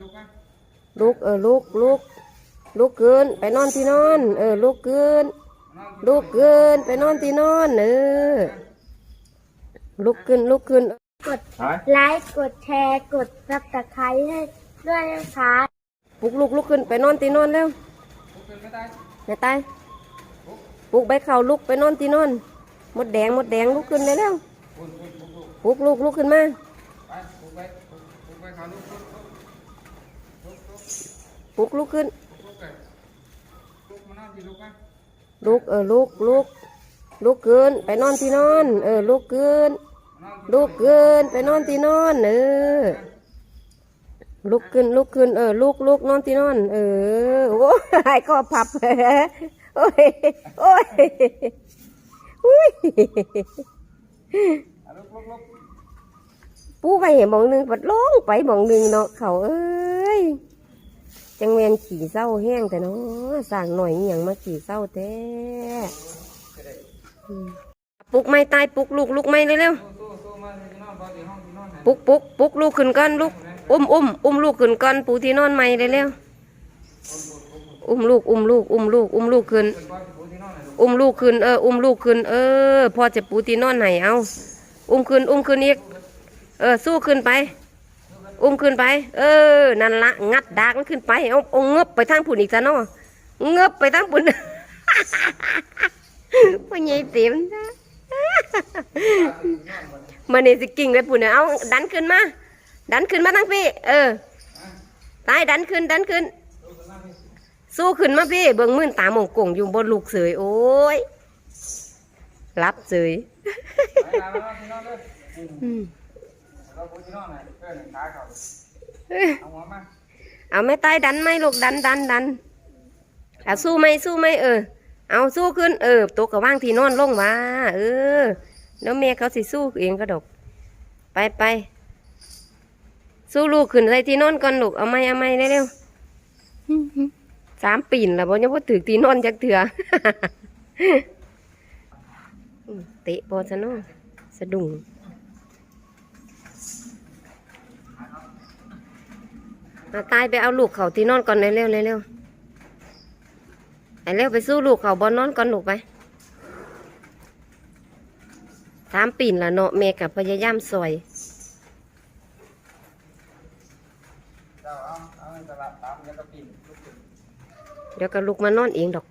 ลุกเออลุกลุกลุกเกินไปนอนที่นอน เออลุกเกินลุกเกินไปนอนที่นอนเออลุกขึ้นลุกขึ้นกดไลค์กดแชร์กดซับสไครต์ให้ด้วยนะคะปลุกลุกลุกขึ้นไปนอนที่นอนแล้วแม่ตายปลุกใบเข่าลุกไปนอนที่นอนมดแดงมดแดงลุกขึ้นได้แล้วปลุกลุกลุกขึ้นมาปลุกลุกขึ้ น ลุกเออลุกลุกลุกเกินไปนอนที่นอน เออลุกเกินลุกเกินไปนอนที่นอนเออลุกขึ้นลุกขึ้นเออลุกลุกนอนที่นอน เออโอ้ยก็พับโอ้ยโอ้ยอุ้ยปูไปเห็นหมองหนึ่งปัดลงไปหมองหนึ่งเนาะเขาเอ้ย จังเวียนขี่เศร้าแห้งแต่เนาะสั่งหน่อยเหียงมาขี่เศร้าแท้ปลุกไม่ตายปลุกลูกลูกไม่เร็วๆปุกปุกปุกลูกขึ้นก่อนลูกอุ้มอุ้มอุ้มลูกขึ้นก่อนปูที่นอนใหม่เลยเร็วอุ้มลูกอุ้มลูกอุ้มลูกอุ้มลูกขึ้น อุ้มลูกขึ้นเอออุ้มลูกขึ้นเออพอจะปูที่นอนไหนเอาอุ้มขึ้นอุ้มขึ้นอีกเออสู้ขึ้นไป อุ้มขึ้นไป เออ นั่นละงัดดากมันขึ้นไปเอาเอาเงบไปทางผุนอีกซะเนาะเงบไปทางผุนพ่อใหญ่เต็มมันนี่สิกิ่งไปปุ่นเนี่ยเอาดันขึ้นมา ดันขึ้นมาทั้งพี่ เออตายดันขึ้นดันขึ้น สู้ขึ้นมาพี่ เบิ่งมื่นตาหมองกงอยู่บนลูกเสยโอ้ยรับเสยอืม เอาไม่ตายดันไหมลูกดันดันดันเอาสู้ไหมสู้ไหมเออ เอาสู้ขึ้นเออตัวกระว่างที่นอนลงมาเออแล้วแม่เขาสิสู้เองก็ดก ไปไปสู้ลูกขึ้นใส่ที่นอนก่อนลูกเอาไม้เอาไม้เร็วๆสามปีนล้วบ่ยังบ่ถือที่นอนจักเถื่อเตะบอลซะเนาะสะดุ้ง มาตายไปเอาลูกเขาที่นอนก่อนเร็วๆเร็วๆไปเร็วไปสู้ลูกเขาบอลนอนก่อนลูกไปสามปีนละเนาะแม่กับพยายามซอยเดี๋ยวก็ลุกมานอนเองดอก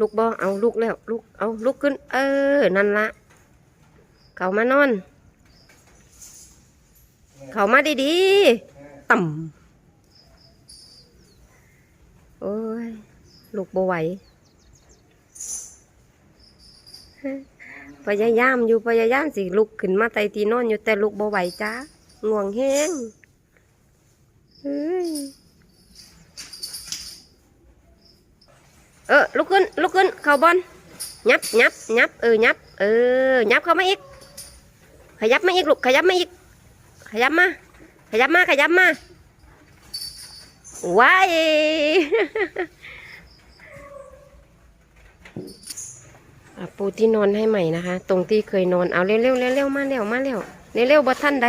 ลุกบ่เอาลุกแล้ว ลุกเอาลุกขึ้น เออ นั่นละ เขามานอน เขามาดีๆ ต่ำโอ้ยลุกบ่ไหวพยายามอยู่พยายามสิลุกขึ้นมาไตตีนอนอยู่แต่ลุกบ่ไหวจ้าง่วงแห้งเฮ้ยเออลุกขึ้นลุกขึ้นเข่าบอลยับยับยับเออยับเออยับเข้ามาอีกขยับมาอีกลูกขยับมาอีก ขยับมา ขยับมา ขยับมา ว้าย ปูที่นอนให้ใหม่นะคะ ตรงที่เคยนอน เอาเร็วๆเร็วๆมาเร็วมาเร็วเร็วๆบ่ท่านใด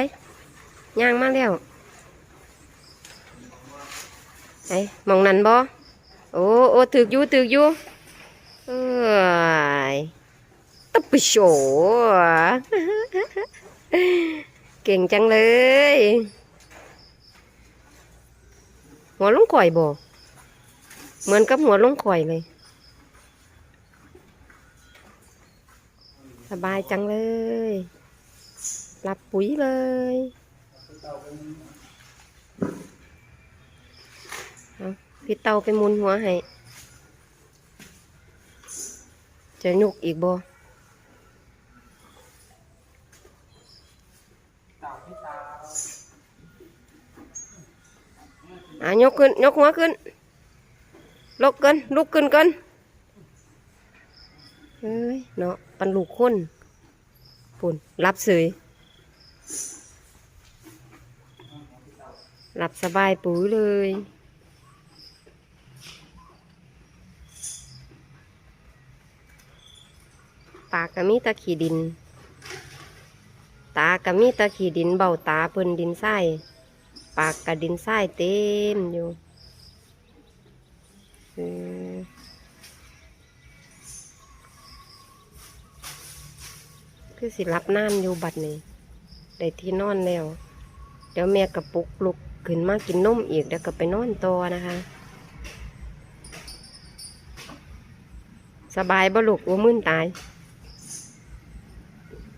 ย่างมาเร็วไอ้มองนันบ่โอ้โอ้ถึกอยู่ถึกอยู่เอ้ยตบไปโฉ เก่งจังเลย หัวลุงข่อยบ่เหมือนกับหัวลุงข่อยเลย สบายจังเลยหลับปุ๋ยเลยพี่เตาไปมุนหัวให้จะยุกอีกบ่ อะยกขึ้นยกหัวขึ้นลุกกันลุกขึ้นกันเฮ้ยเนาะปันลูกคนปุ่นรับเสยหลับสบายปุ๋ยเลยปากก็มีตะขี่ดิน ตาก็มีตะขี่ดินเบาตาเพิ่นดินทราย ปากกับดินทรายเต็มอยู่คือสิรับน้ำอยู่บัดนี้ได้ที่นอนแล้ว เดี๋ยวแม่กระปุกลุกขึ้นมากินนมอีกเดี๋ยวก็ไปนอนต่อนะคะ สบายบ่ลูกว่ามึนตาย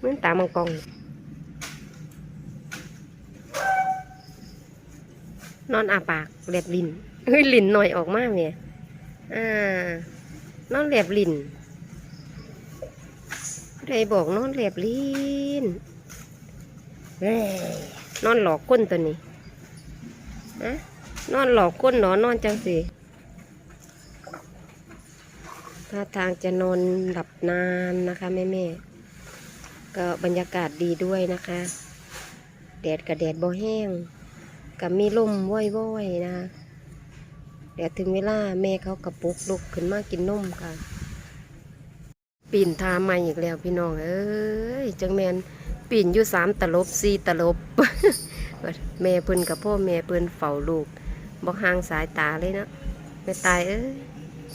มึนตามังกร นอนอาปากแหลบลิ้นเฮ้ยลิ้นหน่อยออกมากเนี่ยอ่านอนแหลบลิ้นผู้ใดบอกนอนแหลบลิ้นเอ้ยนอนหลอกก้นตัวนี้อะนอนหลอกก้นหนอนอนจังสิท่าทางจะนอนหลับนานนะคะแม่แม่ก็บรรยากาศดีด้วยนะคะ แดดกับแดดบ่แห้ง กับมีลมว่อยๆนะคะเดี๋ยวถึงเวลาแม่เขากระปุกลุกขึ้นมากินนมค่ะ ปีนทาใหม่อีกแล้วพี่น้องเอ้ยจังแมนปีนอยู่สามตลบสี่ตลบ แม่เพิ่นกับพ่อแม่เพิ่นเฝ้าลูกบ่ห่างสายตาเลยนะแม่ตายเอ้ย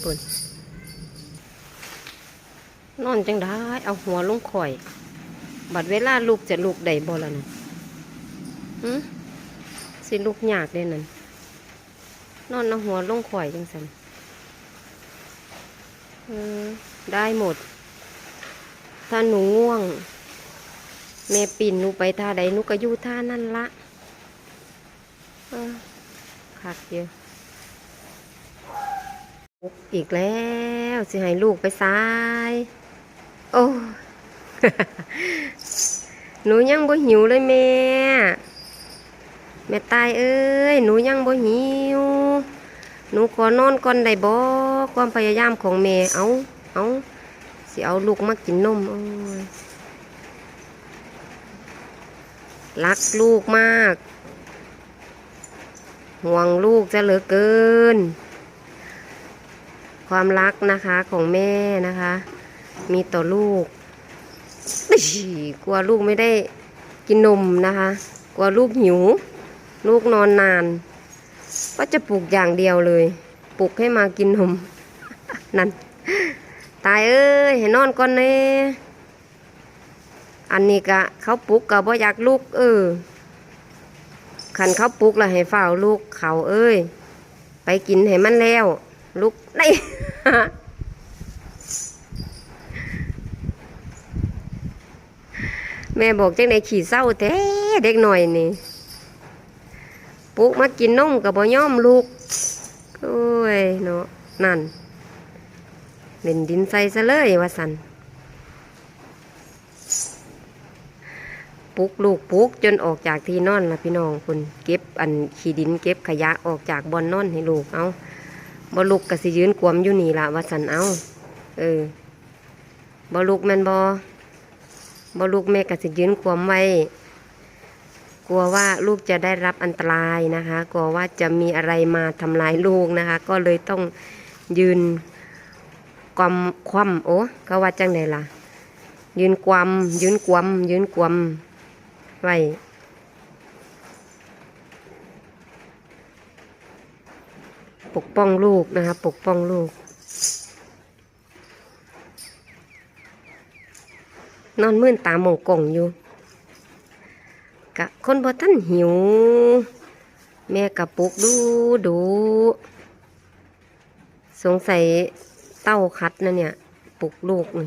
ปุ่นนอนจังได้เอาหัวลงข่อย บัดเวลาลูกจะลูกได้บ่ละนะหึ สิลูกยากเด้นั่นนอนเอาหัวลงข่อยจังสันได้หมด ถ้าหนูง่วง แม่ปิ่นหนูไปท่าใดหนูก็อยู่ท่านั่นละเออคักเดียวอีกแล้วสิให้ลูกไปซ้าย โอ้หนูยังบ่หิวเลยแม่ แม่ตายเอ้ย หนูยังบ่หิว หนูขอนอนก่อนได้บ่ความพยายามของแม่ เอาเอาสิเอาลูกมากินนมโอ้ยรักลูกมาก ห่วงลูกจะเหลือเกิน ความรักนะคะของแม่นะคะ มีต่อลูกกลัวลูกไม่ได้กินนมนะคะ กลัวลูกหิว ลูกนอนนาน ก็จะปลุกอย่างเดียวเลย ปลุกให้มากินนมนั่น ตายเอ้ยให้นอนก่อนเน่อันนี้กะเขาปลุกกะบ่อยากลูกเออขันเขาปลุกแล้วให้เฝ้าลูกเขาเอ้ย ไปกินให้มันแล้ว ลูกได้แม่บอกจังไดขี่เศร้าแท้เด็กหน่อยนี่ ปลุกมากินนมกับบ่ย่อมลูกโอ้ยเนาะนั่นเล่นดินใส่ซะเลยว่าสันปลุกลูกปลุกจนออกจากที่นอนละพี่น้องคุณเก็บอันขี้ดินเก็บขยะออกจากบอนนอนให้ลูกเอาบ่ลูกก็สิยืนกวมอยู่นี่ละว่าสันเอาเออบ่ลูกแมนบ่บอลูกแม่ก็จะยืนควมไว้ กลัวว่าลูกจะได้รับอันตรายนะคะ กลัวว่าจะมีอะไรมาทำลายลูกนะคะ ก็เลยต้องยืนความคว่ำโอ้ก็ว่าจังไหนล่ะ ยืนความยืนความยืนความไว้ปกป้องลูกนะคะ ปกป้องลูก นอนมื่นตาหมองกล่องอยู่ กะคนพอท่านหิว แม่กะปุกดูดู สงสัยเต้าคัดนะเนี่ยปลุกลูกนี่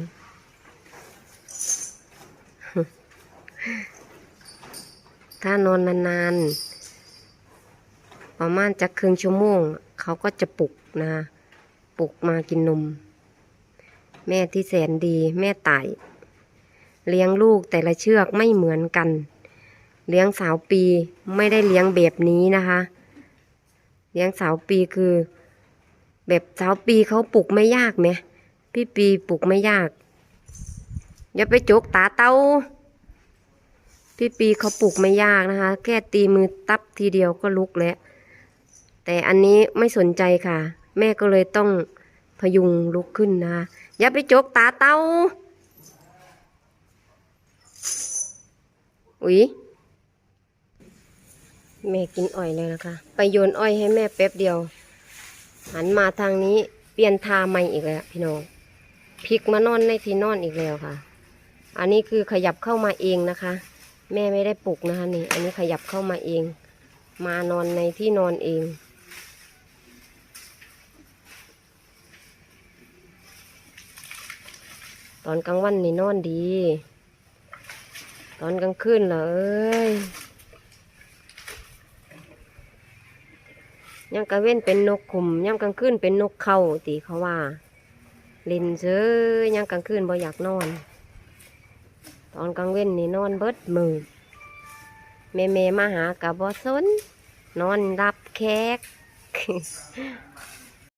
ถ้านอนนานๆ ประมาณจะครึ่งชั่วโมง เขาก็จะปลุกนะปลุกมากินนม แม่ที่แสนดี แม่ตาย เลี้ยงลูกแต่ละเชือกไม่เหมือนกัน เลี้ยงสาวปีไม่ได้เลี้ยงแบบนี้นะคะ เลี้ยงสาวปีคือ แบบสาวปีเขาปลูกไม่ยากไหมพี่ปีปลูกไม่ยาก อย่าไปจกตาเต้าพี่ปีเขาปลูกไม่ยากนะคะ แค่ตีมือตับทีเดียวก็ลุกแล้ว แต่อันนี้ไม่สนใจค่ะ แม่ก็เลยต้องพยุงลุกขึ้นนะคะอย่าไปจกตาเต้าอุ๊ย แม่กินอ้อยเลยนะคะ ไปโยนอ้อยให้แม่แป๊บเดียว หันมาทางนี้เปลี่ยนทาใหม่อีกแล้วพี่น้องพลิกมานอนในที่นอนอีกแล้วค่ะ อันนี้คือขยับเข้ามาเองนะคะ แม่ไม่ได้ปลุกนะคะนี่ อันนี้ขยับเข้ามาเอง มานอนในที่นอนเองตอนกลางวันนี่นอนดี ตอนกลางคืนเหรอเอ้ย ยังกลางเว้นเป็นนกขุมยังกลางคืนเป็นนกเขาตีเขาว่าเล่นเจ้ยยังกลางคืนบ่อยากนอน ตอนกลางเว้นนี่นอนเบิดมือเมเมมาหากับบ่สนนอนรับแขก